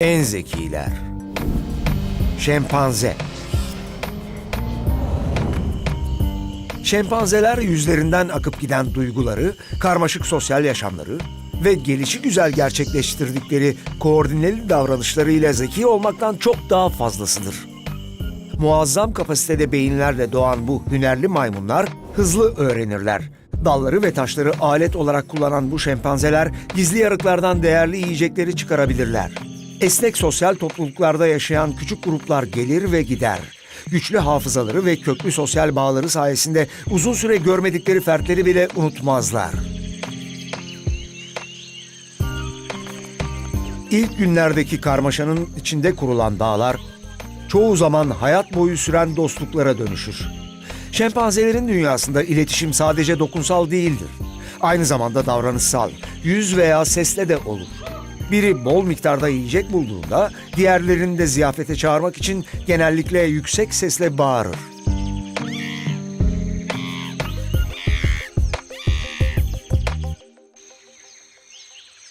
En zekiler. Şempanze. Şempanzeler yüzlerinden akıp giden duyguları, karmaşık sosyal yaşamları ve gelişi güzel gerçekleştirdikleri koordineli davranışlarıyla zeki olmaktan çok daha fazlasıdır. Muazzam kapasitede beyinlerle doğan bu hünerli maymunlar hızlı öğrenirler. Dalları ve taşları alet olarak kullanan bu şempanzeler gizli yarıklardan değerli yiyecekleri çıkarabilirler. Esnek sosyal topluluklarda yaşayan küçük gruplar gelir ve gider. Güçlü hafızaları ve köklü sosyal bağları sayesinde uzun süre görmedikleri fertleri bile unutmazlar. İlk günlerdeki karmaşanın içinde kurulan dağlar çoğu zaman hayat boyu süren dostluklara dönüşür. Şempanzelerin dünyasında iletişim sadece dokunsal değildir. Aynı zamanda davranışsal, yüz veya sesle de olur. Biri bol miktarda yiyecek bulduğunda diğerlerini de ziyafete çağırmak için genellikle yüksek sesle bağırır.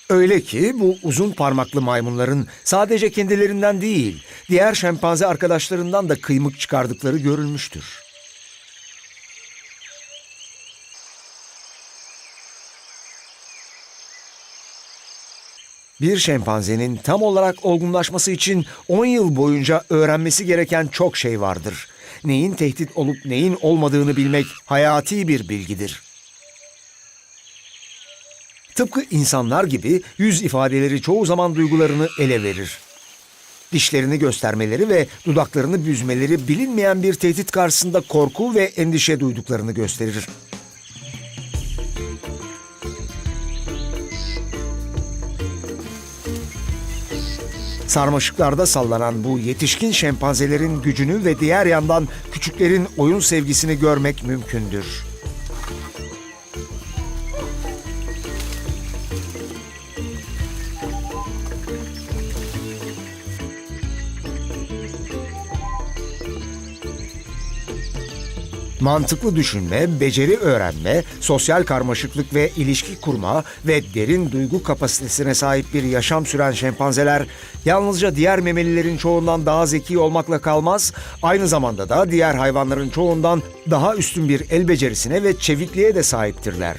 Öyle ki bu uzun parmaklı maymunların sadece kendilerinden değil, diğer şempanze arkadaşlarından da kıymık çıkardıkları görülmüştür. Bir şempanzenin tam olarak olgunlaşması için 10 yıl boyunca öğrenmesi gereken çok şey vardır. Neyin tehdit olup neyin olmadığını bilmek hayati bir bilgidir. Tıpkı insanlar gibi yüz ifadeleri çoğu zaman duygularını ele verir. Dişlerini göstermeleri ve dudaklarını büzmeleri bilinmeyen bir tehdit karşısında korku ve endişe duyduklarını gösterir. Sarmaşıklarda sallanan bu yetişkin şempanzelerin gücünü ve diğer yandan küçüklerin oyun sevgisini görmek mümkündür. Mantıklı düşünme, beceri öğrenme, sosyal karmaşıklık ve ilişki kurma ve derin duygu kapasitesine sahip bir yaşam süren şempanzeler yalnızca diğer memelilerin çoğundan daha zeki olmakla kalmaz, aynı zamanda da diğer hayvanların çoğundan daha üstün bir el becerisine ve çevikliğe de sahiptirler.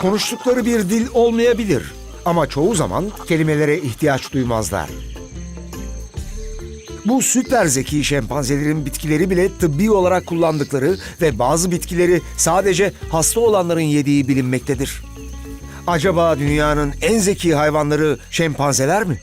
Konuştukları bir dil olmayabilir ama çoğu zaman kelimelere ihtiyaç duymazlar. Bu süper zeki şempanzelerin bitkileri bile tıbbi olarak kullandıkları ve bazı bitkileri sadece hasta olanların yediği bilinmektedir. Acaba dünyanın en zeki hayvanları şempanzeler mi?